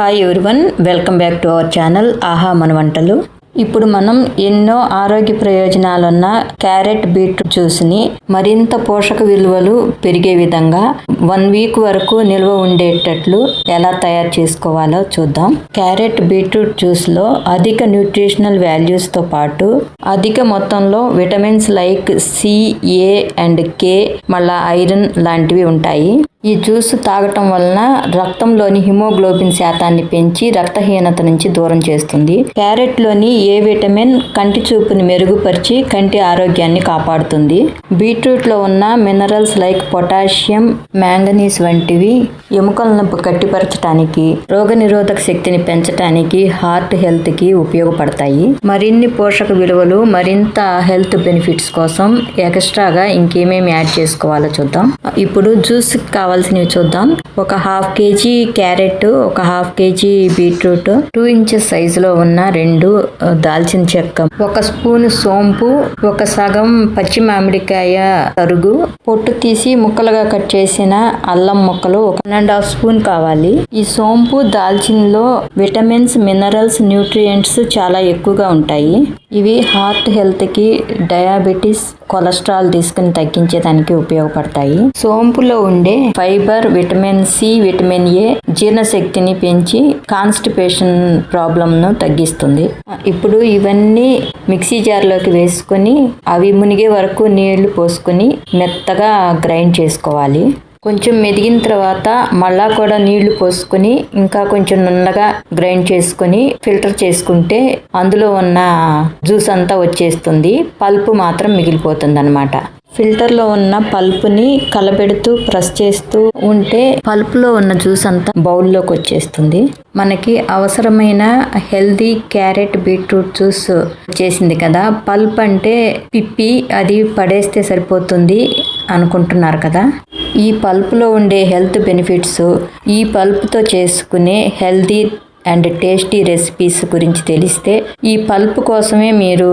Hi everyone welcome back to our channel ఆహా మన వంటలు ఇప్పుడు మనం ఎన్నో ఆరోగ్య ప్రయోజనాలున్న క్యారెట్ బీట్రూట్ జ్యూస్ని మరింత పోషక విలువలు పెరిగే విధంగా వన్ వీక్ వరకు నిల్వ ఉండేటట్లు ఎలా తయారు చేసుకోవాలో చూద్దాం. క్యారెట్ బీట్రూట్ జ్యూస్లో అధిక న్యూట్రిషనల్ వాల్యూస్తో పాటు అధిక మొత్తంలో vitamins like C A and K మళ్ళా ఐరన్ లాంటివి ఉంటాయి. ఈ జ్యూస్ తాగటం వలన రక్తంలోని హిమోగ్లోబిన్ శాతాన్ని పెంచి రక్తహీనత నుంచి దూరం చేస్తుంది. క్యారెట్లోని ఏ విటమిన్ కంటి చూపుని మెరుగుపరిచి కంటి ఆరోగ్యాన్ని కాపాడుతుంది. బీట్రూట్లో ఉన్న మినరల్స్ లైక్ పొటాషియం మ్యాంగనీస్ వంటివి ఎముకలను గట్టిపరచడానికి రోగనిరోధక శక్తిని పెంచడానికి హార్ట్ హెల్త్కి ఉపయోగపడతాయి. మరిన్ని పోషక విలువలు మరింత హెల్త్ బెనిఫిట్స్ కోసం ఎక్స్ట్రాగా ఇంకేమేమి యాడ్ చేసుకోవాలో చూద్దాం. ఇప్పుడు జ్యూస్ కావాల్సినవి చూద్దాం. ఒక హాఫ్ కేజీ క్యారెట్ ఒక half KG beetroot two inches సైజులో ఉన్న రెండు దాల్చిన చెక్క ఒక స్పూన్ సోంపు ఒక సగం పచ్చి మామిడికాయ తరుగు పొట్టు తీసి ముక్కలుగా కట్ చేసిన అల్లం ముక్కలు ఒక వన్ అండ్ హాఫ్ స్పూన్ కావాలి. ఈ సోంపు దాల్చినలో విటమిన్స్ మినరల్స్ న్యూట్రియంట్స్ చాలా ఎక్కువగా ఉంటాయి. ఇవి హార్ట్ హెల్త్కి డయాబెటీస్ కొలెస్ట్రాల్ తీసుకుని తగ్గించేదానికి ఉపయోగపడతాయి. సోంపులో ఉండే fibre vitamin C vitamin A జీర్ణశక్తిని పెంచి కాన్స్టిపేషన్ ప్రాబ్లంను తగ్గిస్తుంది. ఇప్పుడు ఇవన్నీ మిక్సీ జార్లోకి వేసుకొని అవి మునిగే వరకు నీళ్ళు పోసుకొని మెత్తగా గ్రైండ్ చేసుకోవాలి. కొంచెం మెదిగిన తర్వాత మళ్ళా కూడా నీళ్ళు పోసుకొని ఇంకా కొంచెం నున్నగా గ్రైండ్ చేసుకొని ఫిల్టర్ చేసుకుంటే అందులో ఉన్న జ్యూస్ అంతా వచ్చేస్తుంది. పల్పు మాత్రం మిగిలిపోతుంది అనమాట ఫిల్టర్లో ఉన్న పల్పుని కలబెడుతూ ప్రెస్ చేస్తూ ఉంటే పల్పులో ఉన్న జ్యూస్ అంతా బౌల్లోకి వచ్చేస్తుంది. మనకి అవసరమైన హెల్దీ క్యారెట్ బీట్రూట్ జ్యూస్ చేసింది కదా. పల్ప్ అంటే పిప్పి అది పడేస్తే సరిపోతుంది అనుకుంటున్నారు కదా. ఈ పల్పులో ఉండే హెల్త్ బెనిఫిట్స్ ఈ పల్ప్తో చేసుకునే హెల్దీ అండ్ టేస్టీ రెసిపీస్ గురించి తెలిస్తే ఈ పల్ప్ కోసమే మీరు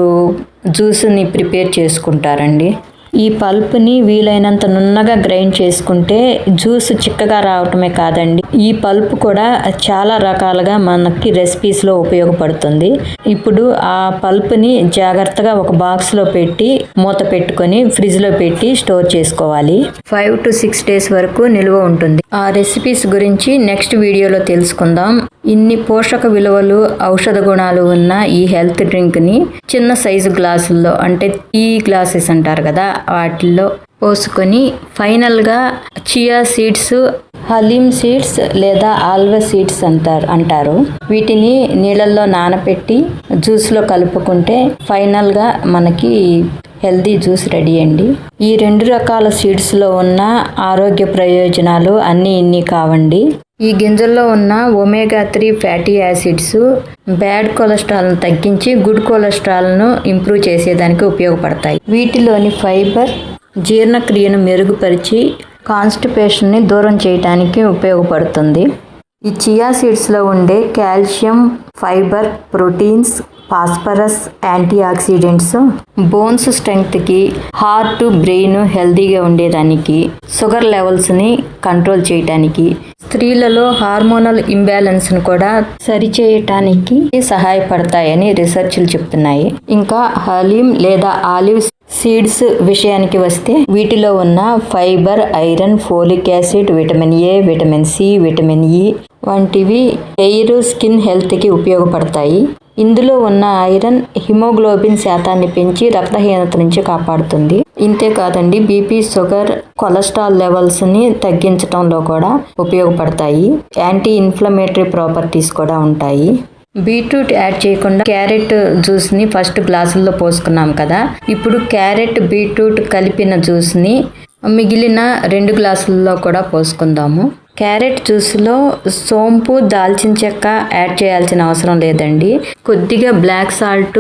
జ్యూస్ని ప్రిపేర్ చేసుకుంటారండి. ఈ పల్ప్ని వీలైనంత నున్నగా గ్రైండ్ చేసుకుంటే జ్యూస్ చిక్కగా రావటమే కాదండి. ఈ పల్ప్ కూడా చాలా రకాలుగా మనకి రెసిపీస్లో ఉపయోగపడుతుంది. ఇప్పుడు ఆ పల్ప్ని జాగ్రత్తగా ఒక బాక్స్లో పెట్టి మూత పెట్టుకొని ఫ్రిడ్జ్లో పెట్టి స్టోర్ చేసుకోవాలి. ఫైవ్ టు సిక్స్ డేస్ వరకు నిల్వ ఉంటుంది. ఆ రెసిపీస్ గురించి నెక్స్ట్ వీడియోలో తెలుసుకుందాం. ఇన్ని పోషక విలువలు ఔషధ గుణాలు ఉన్న ఈ హెల్త్ డ్రింక్ని చిన్న సైజు గ్లాసుల్లో అంటే టీ గ్లాసెస్ అంటారు కదా వాటిల్లో పోసుకొని ఫైనల్గా చియా సీడ్స్ హలీమ్ సీడ్స్ లేదా ఆల్వా సీడ్స్ అంటారు అంటారు. వీటిని నీళ్ళల్లో నానబెట్టి జ్యూస్లో కలుపుకుంటే ఫైనల్గా మనకి హెల్దీ జ్యూస్ రెడీ అండి. ఈ రెండు రకాల సీడ్స్లో ఉన్న ఆరోగ్య ప్రయోజనాలు అన్నీ ఇన్ని కావండి. ఈ గింజల్లో ఉన్న omega three fatty acids bad కొలెస్ట్రాల్ను తగ్గించి గుడ్ కొలెస్ట్రాల్ను ఇంప్రూవ్ చేసేదానికి ఉపయోగపడతాయి. వీటిలోని ఫైబర్ జీర్ణక్రియను మెరుగుపరిచి కాన్స్టిపేషన్ని దూరం చేయడానికి ఉపయోగపడుతుంది. ఈ చియా సీడ్స్లో ఉండే calcium fibre proteins phosphorus antioxidants bones స్ట్రెంగ్త్కి heart brain హెల్తీగా ఉండేదానికి షుగర్ లెవెల్స్ని కంట్రోల్ చేయటానికి స్త్రీలలో హార్మోనల్ ఇంబ్యాలెన్స్ను కూడా సరిచేయటానికి సహాయపడతాయని రీసెర్చ్లు చెప్తున్నాయి. ఇంకా హలీం లేదా ఆలివ్ సీడ్స్ విషయానికి వస్తే వీటిలో ఉన్న fibre iron folic acid vitamin A vitamin C vitamin E వంటివి హెయిర్ స్కిన్ హెల్త్కి ఉపయోగపడతాయి. ఇందులో ఉన్న ఐరన్ హిమోగ్లోబిన్ శాతాన్ని పెంచి రక్తహీనత నుంచి కాపాడుతుంది. ఇంతే కాదండి బీపీ షుగర్ కొలెస్ట్రాల్ లెవెల్స్ని తగ్గించడంలో కూడా ఉపయోగపడతాయి. యాంటీ ఇన్ఫ్లమేటరీ ప్రాపర్టీస్ కూడా ఉంటాయి. బీట్రూట్ యాడ్ చేయకుండా క్యారెట్ జ్యూస్ని ఫస్ట్ గ్లాసుల్లో పోసుకున్నాం కదా. ఇప్పుడు క్యారెట్ బీట్రూట్ కలిపిన జ్యూస్ని మిగిలిన రెండు గ్లాసుల్లో కూడా పోసుకుందాము. క్యారెట్ జ్యూస్లో సోంపు దాల్చిన చెక్క యాడ్ చేయాల్సిన అవసరం లేదండి. కొద్దిగా బ్లాక్ సాల్ట్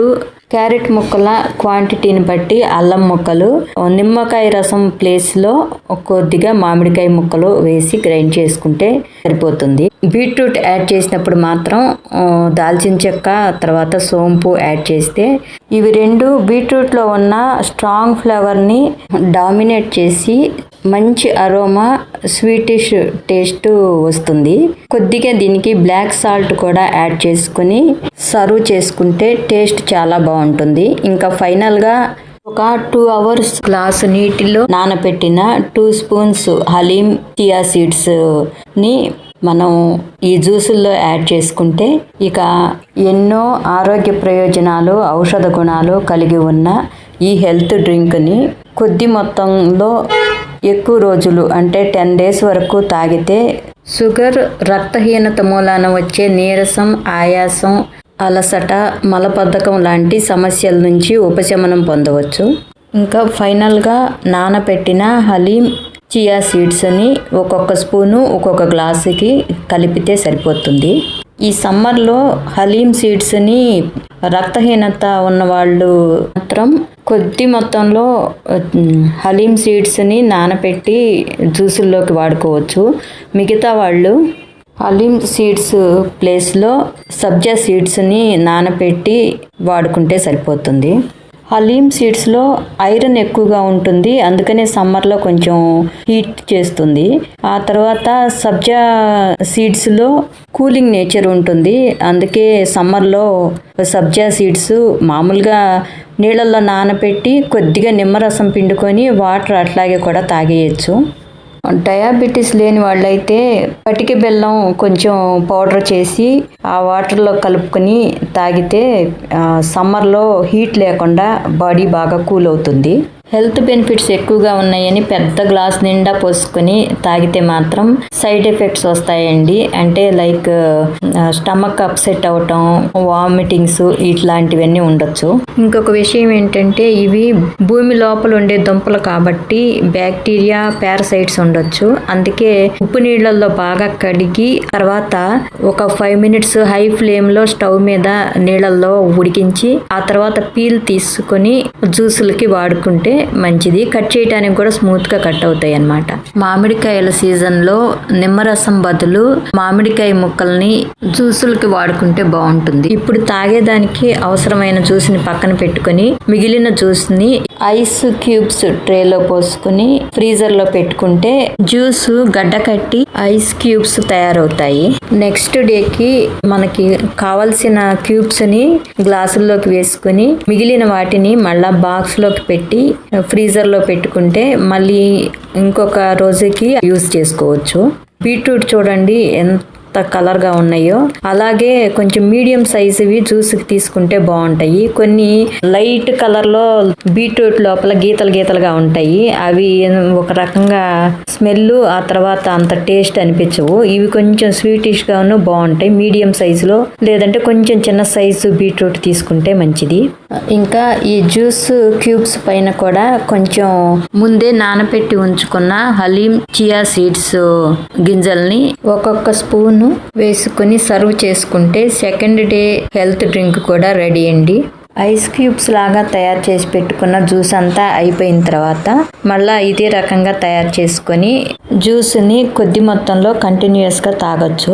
క్యారెట్ ముక్కల క్వాంటిటీని బట్టి అల్లం ముక్కలు నిమ్మకాయ రసం ప్లేస్లో కొద్దిగా మామిడికాయ ముక్కలు వేసి గ్రైండ్ చేసుకుంటే సరిపోతుంది. బీట్రూట్ యాడ్ చేసినప్పుడు మాత్రం దాల్చిన చెక్క తర్వాత సోంపు యాడ్ చేస్తే ఇవి రెండు బీట్రూట్లో ఉన్న స్ట్రాంగ్ ఫ్లేవర్ని డామినేట్ చేసి మంచి అరోమా స్వీటిష్ టేస్ట్ వస్తుంది. కొద్దిగా దీనికి బ్లాక్ సాల్ట్ కూడా యాడ్ చేసుకుని సర్వ్ చేసుకుంటే టేస్ట్ చాలా బాగుంటుంది. ఇంకా ఫైనల్గా ఒక టూ అవర్స్ గ్లాస్ నీటిలో నానబెట్టిన టూ స్పూన్స్ హలీం టియా సీడ్స్ని మనం ఈ జ్యూసుల్లో యాడ్ చేసుకుంటే ఇక ఎన్నో ఆరోగ్య ప్రయోజనాలు ఔషధ గుణాలు కలిగి ఉన్న ఈ హెల్త్ డ్రింక్ని కొద్ది మొత్తంలో ఎక్కువ రోజులు అంటే టెన్ డేస్ వరకు తాగితే షుగర్ రక్తహీనత మూలాన వచ్చే నీరసం ఆయాసం అలసట మలబద్ధకం లాంటి సమస్యల నుంచి ఉపశమనం పొందవచ్చు. ఇంకా ఫైనల్గా నానబెట్టిన హలీం చియా సీడ్స్ని ఒక్కొక్క స్పూను ఒక్కొక్క గ్లాసుకి కలిపితే సరిపోతుంది. ఈ సమ్మర్లో హలీం సీడ్స్ని రక్తహీనత ఉన్న వాళ్ళు మాత్రం కొద్ది మొత్తంలో హలీం సీడ్స్ని నానబెట్టి జ్యూసుల్లోకి వాడుకోవచ్చు. మిగతా వాళ్ళు హలీం సీడ్స్ ప్లేస్లో సబ్జా సీడ్స్ని నానబెట్టి వాడుకుంటే సరిపోతుంది. హలీం సీడ్స్లో ఐరన్ ఎక్కువగా ఉంటుంది. అందుకనే సమ్మర్లో కొంచెం హీట్ చేస్తుంది. ఆ తర్వాత సబ్జా సీడ్స్లో కూలింగ్ నేచర్ ఉంటుంది. అందుకే సమ్మర్లో సబ్జా సీడ్స్ మామూలుగా నీళ్ళల్లో నానబెట్టి కొద్దిగా నిమ్మరసం పిండుకొని వాటర్ అట్లాగే కూడా తాగేయచ్చు. డయాబెటీస్ లేని వాళ్ళైతే పటిక బెల్లం కొంచెం పౌడర్ చేసి ఆ వాటర్లో కలుపుకొని తాగితే సమ్మర్లో హీట్ లేకుండా బాడీ బాగా కూల్ అవుతుంది. హెల్త్ బెనిఫిట్స్ ఎక్కువగా ఉన్నాయని పెద్ద గ్లాస్ నిండా పోసుకొని తాగితే మాత్రం సైడ్ ఎఫెక్ట్స్ వస్తాయండి. అంటే లైక్ స్టమక్ అప్సెట్ అవటం వామిటింగ్స్ ఇట్లాంటివన్నీ ఉండొచ్చు. ఇంకొక విషయం ఏంటంటే ఇవి భూమి లోపల ఉండే దుంపలు కాబట్టి బ్యాక్టీరియా పారసైట్స్ ఉండొచ్చు. అందుకే ఉప్పు నీళ్ళల్లో బాగా కడిగి తర్వాత ఒక ఫైవ్ మినిట్స్ హై ఫ్లేమ్లో స్టవ్ మీద నీళ్ళల్లో ఉడికించి ఆ తర్వాత పీల్ తీసుకొని జ్యూసులకి వాడుకుంటే మంచిది. కట్ చేయడానికి కూడా స్మూత్గా కట్ అవుతాయి అన్నమాట. మామిడికాయల సీజన్లో నిమ్మరసం బదులు మామిడికాయ ముక్కల్ని జ్యూసులకి వాడుకుంటే బాగుంటుంది. ఇప్పుడు తాగేదానికి అవసరమైన జ్యూస్ని పక్కన పెట్టుకొని మిగిలిన జ్యూస్ని ఐస్ క్యూబ్స్ ట్రేలో పోసుకుని ఫ్రీజర్లో పెట్టుకుంటే జ్యూస్ గడ్డ కట్టి ఐస్ క్యూబ్స్ తయారవుతాయి. నెక్స్ట్ డేకి మనకి కావలసిన క్యూబ్స్ని గ్లాసుల్లోకి వేసుకుని మిగిలిన వాటిని మళ్ళా బాక్స్లోకి పెట్టి ఫ్రీజర్లో పెట్టుకుంటే మళ్ళీ ఇంకొక రోజుకి యూస్ చేసుకోవచ్చు. బీట్రూట్ చూడండి ఎంత కలర్గా ఉన్నాయో. అలాగే కొంచెం మీడియం సైజువి జ్యూస్కి తీసుకుంటే బాగుంటాయి. కొన్ని లైట్ కలర్లో బీట్రూట్ లోపల గీతలు గీతలుగా ఉంటాయి. అవి ఒక రకంగా స్మెల్ ఆ తర్వాత అంత టేస్ట్ అనిపించవు. ఇవి కొంచెం స్వీటిష్ గాను బాగుంటాయి. మీడియం సైజులో లేదంటే కొంచెం చిన్న సైజు బీట్రూట్ తీసుకుంటే మంచిది. ఇంకా ఈ జ్యూస్ క్యూబ్స్ పైన కూడా కొంచెం ముందే నానపెట్టి ఉంచుకున్న హలీం చియా సీడ్స్ గింజల్ని ఒక్కొక్క స్పూన్ వేసుకుని సర్వ్ చేసుకుంటే సెకండ్ డే హెల్త్ డ్రింక్ కూడా రెడీ అండి. ఐస్ క్యూబ్స్ లాగా తయారు చేసి పెట్టుకున్న జ్యూస్ అంతా అయిపోయిన తర్వాత మళ్ళా ఇదే రకంగా తయారు చేసుకొని జ్యూస్ని కొద్ది మొత్తంలో కంటిన్యూస్గా తాగొచ్చు.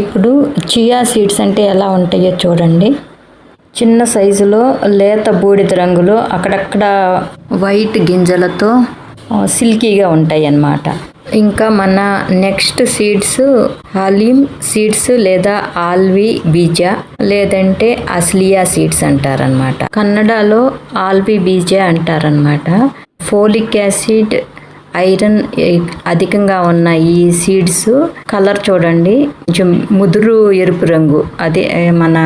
ఇప్పుడు చియా సీడ్స్ అంటే ఎలా ఉంటాయో చూడండి. చిన్న సైజులో లేత బూడిద రంగులో అక్కడక్కడ వైట్ గింజలతో సిల్కీగా ఉంటాయి అన్నమాట ఇంకా మన నెక్స్ట్ సీడ్స్ హలీం సీడ్స్ లేదా ఆల్వి బీజా లేదంటే అస్లియా సీడ్స్ అంటారనమాట కన్నడలో ఆల్వి బీజా అంటారనమాట ఫోలిక్ యాసిడ్ ఐరన్ అధికంగా ఉన్న ఈ సీడ్స్ కలర్ చూడండి. కొంచెం ముదురు ఎరుపు రంగు. అదే మన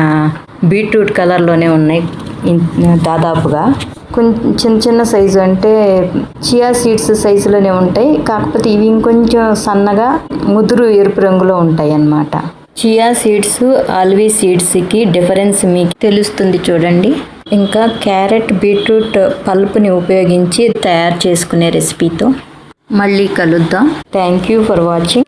బీట్రూట్ కలర్లోనే ఉన్నాయి. దాదాపుగా. కొంచెం చిన్న చిన్న సైజు అంటే చియా సీడ్స్ సైజులోనే ఉంటాయి. కాకపోతే ఇవి ఇంకొంచెం సన్నగా ముదురు ఎరుపు రంగులో ఉంటాయి అన్నమాట చియా సీడ్స్ ఆల్వీ సీడ్స్కి డిఫరెన్స్ మీకు తెలుస్తుంది చూడండి. ఇంకా క్యారెట్ బీట్రూట్ పల్పుని ఉపయోగించి తయారు చేసుకునే రెసిపీతో మళ్ళీ కలుద్దాం. Thank you for watching.